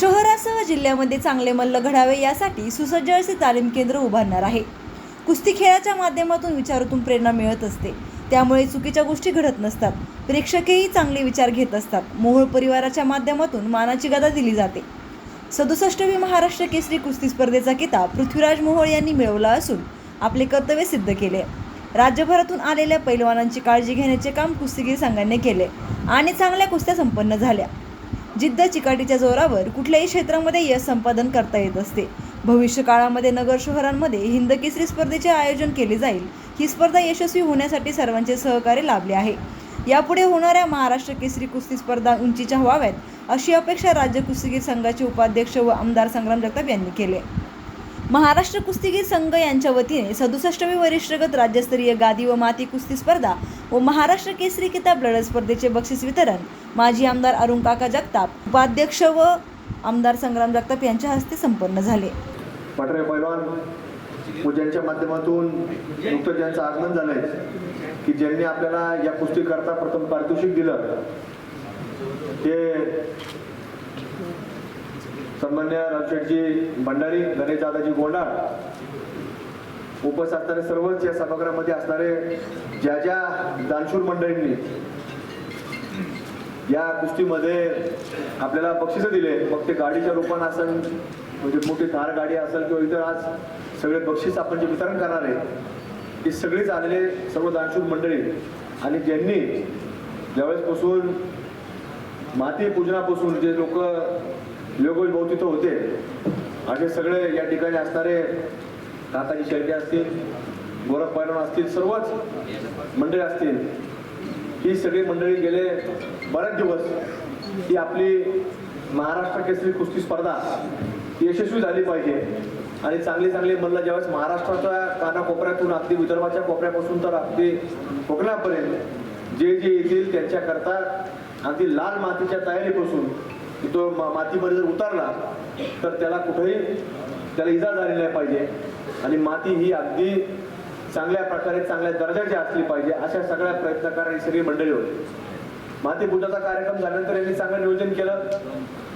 शहरासह जिल्ह्यामध्ये चांगले मल्ल घडावे यासाठी सुसज्ज असे तालीम केंद्र उभारणार आहे. कुस्ती खेळाच्या माध्यमातून विचारातून प्रेरणा मिळत असते. त्यामुळे चुकीच्या गोष्टी घडत नसतात. प्रेक्षकही चांगले विचार घेत असतात. मोहोळ परिवाराच्या माध्यमातून मानाची गदा दिली जाते. सदुसष्टवी महाराष्ट्र केसरी कुस्ती स्पर्धेचा किताब पृथ्वीराज मोहोळ यांनी मिळवला असून आपले कर्तव्य सिद्ध केले. राज्यभरातून आलेल्या पैलवानांची काळजी घेण्याचे काम कुस्तीगीर संघाने केले आणि चांगल्या कुस्त्या संपन्न झाल्या. जिद्द चिकाटीच्या जोरावर कुठल्याही क्षेत्रामध्ये यश संपादन करता येत असते. भविष्य काळामध्ये नगर शहरांमध्ये हिंद केसरी स्पर्धेचे आयोजन केले जाईल. ही स्पर्धा यशस्वी होण्यासाठी सर्वांचे सहकार्य लाभले आहे. यापुढे होणाऱ्या महाराष्ट्र केसरी कुस्ती स्पर्धा उंचीच्या व्हाव्यात अशी अपेक्षा राज्य कुस्तीगीर संघाचे उपाध्यक्ष व आमदार संग्राम जगताप यांनी केले महाराष्ट्र कुस्तीगीर संघ यांच्या वतीने सदुसष्टवी वरिष्ठगत राज्यस्तरीय गादी व माती कुस्ती स्पर्धा व महाराष्ट्र केसरी किताब लढत स्पर्धेचे बक्षीस वितरण. माजी आमदार अरुण काका जगताप उपाध्यक्ष व आमदार संग्राम जगताप यांच्या हस्ते संपन्न झाले. पटरे पैलवान पूजांच्या माध्यमातून नुकतंच ज्यांचं आगमन झालंय की ज्यांनी आपल्याला या कुस्ती करता प्रथम पारितोषिक दिलं ते सन्मान्य रावशेठजी भंडारी गणेश दादाजी गोंडाळ उपस्थित असणारे सर्वच या सभागृहामध्ये असणारे ज्या ज्या दानशूर मंडळींनी या कुस्तीमध्ये आपल्याला बक्षिसं दिले मग ते गाडीच्या रूपानं असेल म्हणजे मोठी धार गाडी असेल किंवा इतर आज सगळे बक्षीस आपण जे वितरण करणार आहे ते सगळेच आलेले सर्व दानशूर मंडळी. आणि ज्यांनी ज्यावेळेसपासून माती पूजनापासून जे लोक योगोज भोवती होते असे सगळे या ठिकाणी असणारे काकाजी शेळके असतील गोरख पैलवान असतील सर्वच मंडळी असतील ही सगळी मंडळी गेले बरेच दिवस. ही आपली महाराष्ट्र केसरी कुस्ती स्पर्धा यशस्वी झाली पाहिजे. आणि चांगली चांगली म्हणलं ज्यावेळेस महाराष्ट्राच्या कानाकोपऱ्यातून अगदी विदर्भाच्या कोपऱ्यापासून तर अगदी कोकणापर्यंत जे जे येतील त्यांच्याकरता अगदी लाल मातीच्या तयारीपासून तो मा- मातीमध्ये जर उतरला तर त्याला कुठेही त्याला इजा झाली नाही पाहिजे. आणि माती ही अगदी चांगल्या प्रकारे चांगल्या दर्जाची असली पाहिजे अशा सगळ्या प्रयत्न करणारी सगळी मंडळी होती. माती पूजाचा कार्यक्रम झाल्यानंतर यांनी चांगलं नियोजन केलं.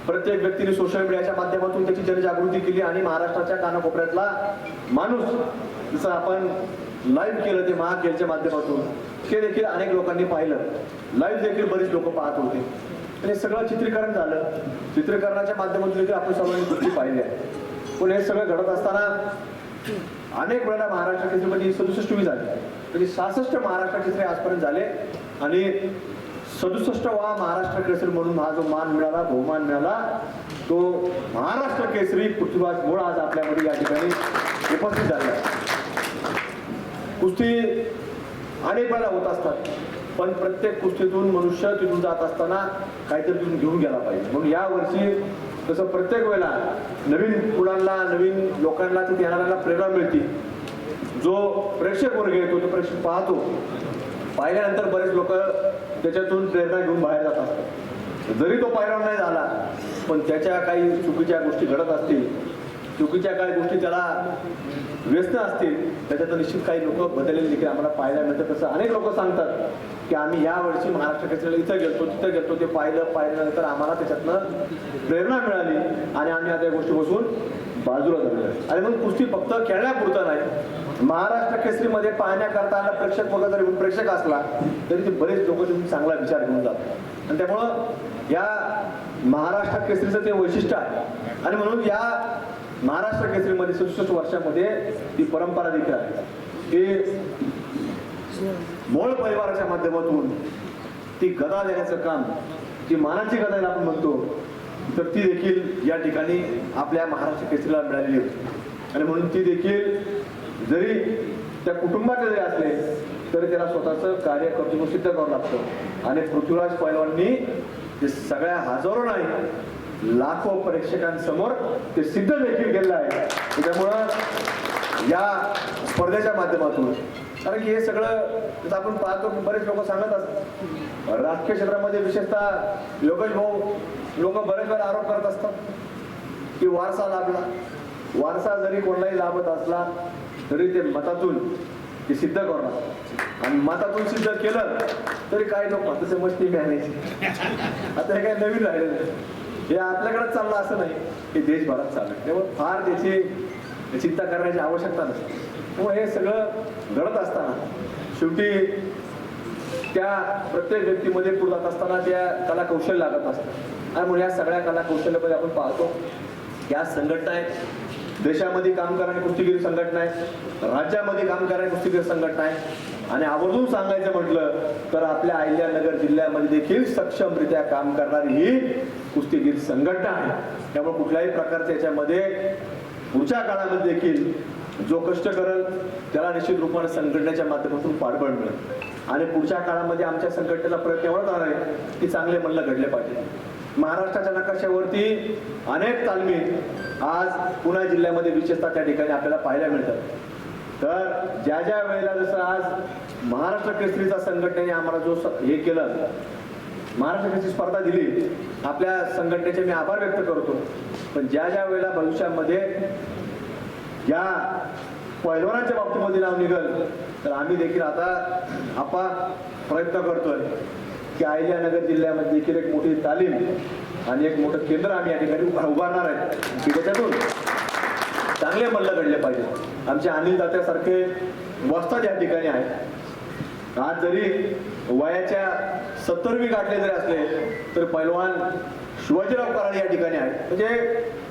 प्रत्येक व्यक्तीने सोशल मीडियाच्या माध्यमातून त्याची जनजागृती केली आणि महाराष्ट्राच्या कानाकोपऱ्यातला माणूस जसं आपण लाईव्ह केलं ते महाखेलच्या माध्यमातून हे देखील अनेक लोकांनी पाहिलं. लाईव्ह देखील बरीच लोक पाहत होते. आणि हे सगळं चित्रीकरण झालं. चित्रीकरणाच्या माध्यमातून देखील आपण सर्वांनी गोष्टी पाहिल्या पण हे सगळं घडत असताना अनेक वेळेला महाराष्ट्र केसरीमध्ये सदुसष्टवी झाली. तरी सहासष्ट महाराष्ट्र केसरी आजपर्यंत झाले आणि सदुसष्ट वा महाराष्ट्र केसरी म्हणून हा जो मान मिळाला बहुमान मिळाला तो महाराष्ट्र केसरी पृथ्वीराज मोळ आज आपल्यामध्ये या ठिकाणी उपस्थित झाला. कुस्ती अनेक वेळा होत असतात. पण प्रत्येक कुस्तीतून मनुष्य तिथून जात असताना काहीतरी तिथून घेऊन गेला पाहिजे. म्हणून या वर्षी तसं प्रत्येक वेळेला नवीन मुलांना नवीन लोकांना तिथे येणाऱ्यांना प्रेरणा मिळते. जो प्रेक्षक वर्ग येतो तो प्रेक्षक पाहतो. पाहिल्यानंतर बरेच लोक त्याच्यातून प्रेरणा घेऊन बाहेर जात असतात. जरी तो पायरा नाही झाला पण त्याच्या काही चुकीच्या गोष्टी घडत असतील चुकीच्या काही गोष्टी त्याला व्यस्त असतील त्याच्यात निश्चित काही लोक बदललेले देखील आम्हाला पाहायला मिळतं. तसं अनेक लोक सांगतात की आम्ही या वर्षी महाराष्ट्र केसरीला इथं गेलतो तिथं गेलतो ते पाहिलं पाहिल्यानंतर आम्हाला त्याच्यातनं प्रेरणा मिळाली आणि आम्ही आता या गोष्टी बसून बाजूला धरलं आणि मग कुस्ती फक्त खेळण्यापुरतं नाही महाराष्ट्र केसरीमध्ये पाहण्याकरता आला प्रेक्षक बघा जरी प्रेक्षक असला तरी ते बरेच लोक तुम्ही चांगला विचार घेऊन जातात. आणि त्यामुळं या महाराष्ट्र केसरीचं ते वैशिष्ट्य आहे. आणि म्हणून या महाराष्ट्र केसरीमध्ये सदुसष्ट वर्षामध्ये ती परंपरा देखील आहे. ते मोळ परिवाराच्या माध्यमातून ती गदा देण्याचं काम जी मानाची गदा आपण म्हणतो तर ती देखील या ठिकाणी आपल्या महाराष्ट्र केसरीला मिळालेली होती. आणि म्हणून ती देखील जरी त्या कुटुंबाचे जरी असले तरी त्याला स्वतःचं कार्य कर्तृत्व सिद्ध करावं लागतं. आणि पृथ्वीराज पैलवांनी ते सगळ्या हजारो नाही लाखो प्रेक्षकांसमोर ते सिद्ध देखील केलेलं आहे. त्यामुळं या स्पर्धेच्या माध्यमातून कारण की हे सगळं जसं आपण पाहतो की बरेच लोक सांगत असतात. राजकीय क्षेत्रामध्ये विशेषतः योगेश भाऊ लोक बरेच वेळा आरोप करत असतात की वारसा लाभला. वारसा जरी कोणालाही लाभत असला तरी ते मतातून ते सिद्ध करणार. आणि मतातून सिद्ध केलं तरी काही लोक तसे समजते घ्यायची आता हे काही नवीन राहिलेलं हे आपल्याकडे चाललं असं नाही की देशभरात चाललं. त्यामुळे फार त्याची चिंता करण्याची आवश्यकता नसते. त्यामुळे हे सगळं घडत असताना शेवटी त्या प्रत्येक व्यक्तीमध्ये पुढे जात असताना त्या कला कौशल्य लागत असतं. आणि म्हणून या सगळ्या कला कौशल्यामध्ये आपण पाहतो या संघटना आहेत. देशामध्ये काम करणारी कुस्तीगिरी संघटना आहे राज्यामध्ये काम करणारी कुस्तीगिरी संघटना आहे आणि आवर्जून सांगायचं म्हटलं तर आपल्या अहिल्यानगर जिल्ह्यामध्ये देखील सक्षमरित्या काम करणारी ही कुस्तीगीर संघटना आहे. त्यामुळे कुठल्याही प्रकारच्या याच्यामध्ये पुढच्या काळामध्ये देखील जो कष्ट करेल त्याला निश्चित रूपाने संघटनेच्या माध्यमातून पाठबळ मिळेल. आणि पुढच्या काळामध्ये आमच्या संघटनेचा प्रयत्न एवढाच राहणार आहे की चांगले मल्ल घडले पाहिजे. महाराष्ट्राच्या नकाशावरती अनेक तालमी आज पुणे जिल्ह्यामध्ये विशेषतः त्या ठिकाणी आपल्याला पाहायला मिळतात. तर ज्या ज्या वेळेला जसं आज महाराष्ट्र केसरीचा संघटनेने आम्हाला जो स- हे केलं महाराष्ट्र केसरी स्पर्धा दिली आपल्या संघटनेचे मी आभार व्यक्त करतो. पण ज्या ज्या वेळेला भविष्यामध्ये या पैलवानांच्या बाबतीमध्ये नाव निघल तर आम्ही देखील आता आपा प्रयत्न करतोय की अहिल्यानगर जिल्ह्यामध्ये देखील एक मोठी तालीम आणि एक मोठं केंद्र आम्ही या ठिकाणी उभारणार आहे. की त्याच्यातून चांगले मल्ल घडले पाहिजे. आमचे अनिल दात्यासारखे वस्ताद या ठिकाणी आहेत. आज जरी वयाच्या सत्तरवी गाठले जरी असले तर पैलवान शिवाजीराव कराड या ठिकाणी आहेत. म्हणजे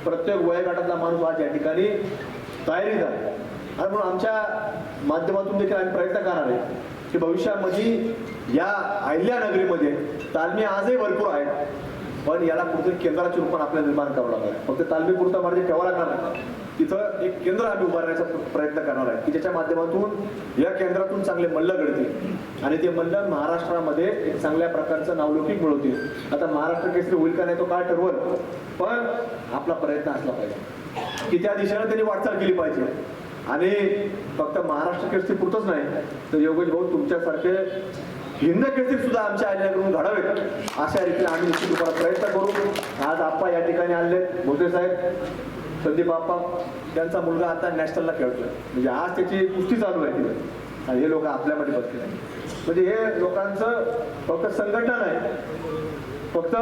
प्रत्येक वयोगाटातला माणूस आज या ठिकाणी तयारी झाला. आणि म्हणून आमच्या माध्यमातून देखील आम्ही प्रयत्न करणार आहे की भविष्यामध्ये या अहिल्यानगरीमध्ये तालमी आजही भरपूर आहेत. पण याला कुठेतरी केंद्राची रूपात आपल्याला निर्माण करावं लागणार आहे. फक्त तालमी पुरता म्हणजे ठेवा लागणार नाही. तिथं एक केंद्र आम्ही उभारण्याचा प्रयत्न करणार आहे. की ज्याच्या माध्यमातून या केंद्रातून चांगले मल्ल घडतील. आणि ते मल्ल महाराष्ट्रामध्ये एक चांगल्या प्रकारचं नावलौकिक मिळवतील. आता महाराष्ट्र केसरी होईल का नाही तो काय ठरवल पण आपला प्रयत्न असला पाहिजे. की त्या दिशेनं त्यांनी वाटचाल केली पाहिजे. आणि फक्त महाराष्ट्र केसरी पुरतच नाही तर योगेश भाऊ तुमच्यासारखे हिंदकेसरी सुद्धा आमच्या आल्याकडून घडावेत अशा रीतीने आम्ही निश्चित रूपाला प्रयत्न करू. आज आप्पा या ठिकाणी आले मोठे साहेब संदीप आप्पा त्यांचा मुलगा आता नॅशनलला खेळतोय. म्हणजे आज त्याची कुस्ती चालू आहे तिथे आणि हे लोक आपल्यामध्ये बसले म्हणजे हे लोकांचं फक्त संघटना नाही. फक्त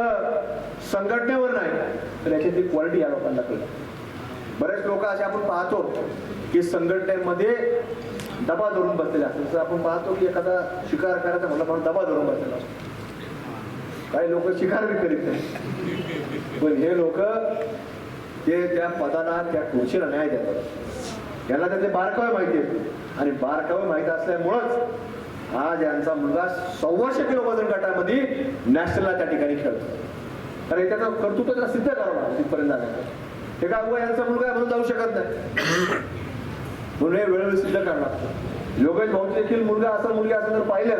संघटनेवर नाही. तर याच्यातली क्वालिटी या लोकांना कळली बरेच लोक असे आपण पाहतो की संघटनेमध्ये डबा धरून बसलेला असतात. जसं आपण पाहतो की एखादा शिकार करायचा म्हणलं म्हणून डबा धरून बसलेला असतो. काही लोक शिकार बी करीत नाही पण हे लोक ते त्या पदाला त्या खुर्चीला न्याय देतात. याला त्याचे बारकावे माहिती आहेत. आणि बारकावे माहिती असल्यामुळंच आज यांचा मुलगा सव्वाशे किलो वजन गटामध्ये नॅशनलला त्या ठिकाणी खेळतो. कारण हे त्याचं कर्तृत्व त्याला सिद्ध करावं लागतं तिथपर्यंत जाण्याचं. हे का उगा यांचा मुलगा म्हणून जाऊ शकत नाही. म्हणून हे वेळोवेळी सिद्ध करावं लागतं. योगेश भाऊ देखील मुलगा असा मुलगी असं जर पाहिलं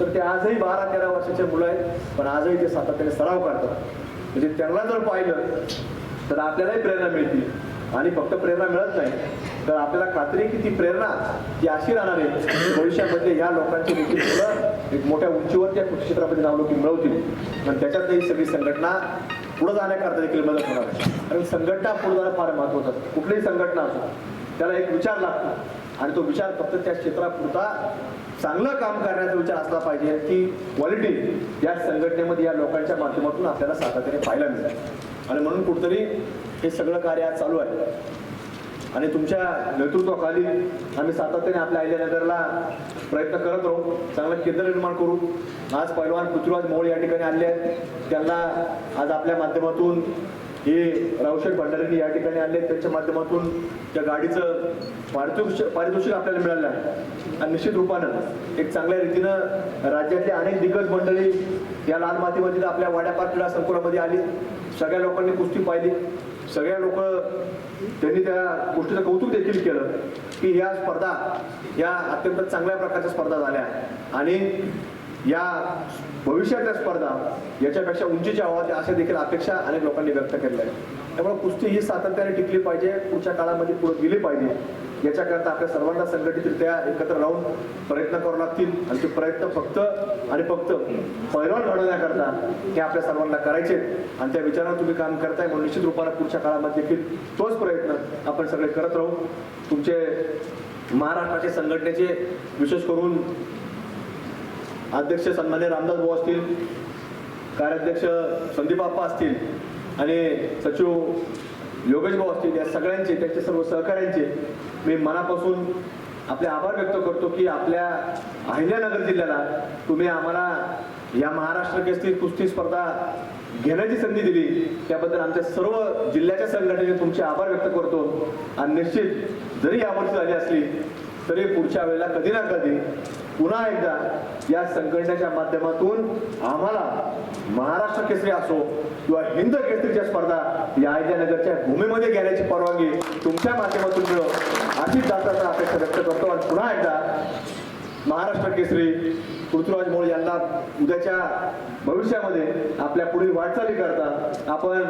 तर ते आजही बारा तेरा वर्षाचे मुलं आहेत पण आजही ते सातत्याने सराव करतात. म्हणजे त्यांना जर पाहिलं तर आपल्यालाही प्रेरणा मिळते आणि फक्त प्रेरणा मिळत नाही तर आपल्याला खात्री की ती प्रेरणा ती अशी राहणार आहे भविष्यामध्ये या लोकांची देखील मुलं एक मोठ्या उंचीवर त्या कृषी क्षेत्रामध्ये नावलौकी मिळवतील. पण त्याच्यात ही सगळी संघटना पुढे जाण्याकरता देखील मदत होणार आहे. कारण संघटना पुढे जाणं फार महत्वाचं कुठलीही संघटना असो त्याला एक विचार लागतो. आणि तो विचार फक्त त्या क्षेत्रापुरता चांगलं काम करण्याचा विचार असला पाहिजे की क्वालिटी या संघटनेमध्ये या लोकांच्या माध्यमातून आपल्याला सातत्याने पाहायला मिळेल. आणि म्हणून कुठतरी हे सगळं कार्य आज चालू आहे. आणि तुमच्या नेतृत्वाखाली आम्ही सातत्याने आपल्या अहिल्यानगरला प्रयत्न करत राहू चांगलं केंद्र निर्माण करू. आज पैलवान पृथ्वीराज मोळ या ठिकाणी आले आहेत. त्यांना आज आपल्या माध्यमातून हे रावशेठ भंडारी या ठिकाणी आणले. आहेत त्यांच्या माध्यमातून त्या गाडीचं पारितोषिक पारितोषिक आपल्याला मिळालं आहे. आणि निश्चित रूपानं एक चांगल्या रीतीनं राज्यातले अनेक दिग्गज मंडळी या लाल मातीमध्ये आपल्या वाड्यापार क्रीडा संकुलामध्ये आली. सगळ्या लोकांनी कुस्ती पाहिली. सगळ्या लोक त्यांनी त्या गोष्टीचं कौतुक देखील केलं की या स्पर्धा या अत्यंत चांगल्या प्रकारच्या स्पर्धा झाल्या. आणि या भविष्यातल्या स्पर्धा याच्यापेक्षा उंचीच्या व्हाव्या अशा देखील अपेक्षा अनेक लोकांनी व्यक्त केल्या आहेत. त्यामुळे कुस्ती ही सातत्याने टिकली पाहिजे पुढच्या काळामध्ये पुढे गेली पाहिजे. याच्याकरता आपल्या सर्वांना संघटितरित्या एकत्र राहून प्रयत्न करू लागतील. आणि ते प्रयत्न फक्त आणि फक्त पैलवान घडवण्याकरता हे आपल्या सर्वांना करायचे आणि त्या विचारावर तुम्ही काम करताय म्हणून निश्चित रूपाने पुढच्या काळामध्ये देखील तोच प्रयत्न आपण सगळे करत राहू. तुमचे महाराष्ट्राचे संघटनेचे विशेष करून अध्यक्ष सन्मान्य रामदास भाऊ असतील कार्याध्यक्ष संदीप आप्पा असतील आणि सचिव योगेश भाऊ असतील या सगळ्यांचे त्यांच्या सर्व सहकाऱ्यांचे मी मनापासून आपले आभार व्यक्त करतो की आपल्या अहिल्यानगर जिल्ह्याला तुम्ही आम्हाला या महाराष्ट्र केसरी कुस्ती स्पर्धा घेण्याची संधी दिली. त्याबद्दल आमच्या सर्व जिल्ह्याच्या संघटनेने तुमचे आभार व्यक्त करतो. आणि निश्चित जरी यावर्षी झाली असली तरी पुढच्या वेळेला कधी ना कधी पुन्हा एकदा या संघटनेच्या माध्यमातून आम्हाला महाराष्ट्र केसरी असो किंवा हिंद केसरीच्या स्पर्धा या अहिल्यानगरच्या भूमीमध्ये घेण्याची परवानगी तुमच्या माध्यमातून मिळो. अशीच दाताचा अपेक्षा व्यक्त करतो आणि पुन्हा एकदा महाराष्ट्र केसरी पृथ्वीराज मोळ यांना उद्याच्या भविष्यामध्ये आपल्या पुढील वाटचाली करता आपण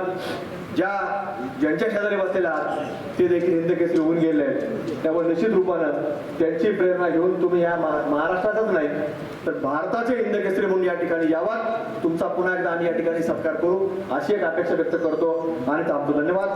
ज्या ज्यांच्या शेजारी बसलेला ते देखील हिंद केसरी होऊन गेले आहेत. त्यामुळे निश्चित रूपानं त्यांची प्रेरणा घेऊन तुम्ही या महा- महाराष्ट्रातच नाही तर भारताचे हिंद केसरी म्हणून या ठिकाणी यावा. तुमचा पुन्हा एकदा आम्ही या ठिकाणी सत्कार करू. अशी एक अपेक्षा व्यक्त करतो. आणि थांबतो धन्यवाद.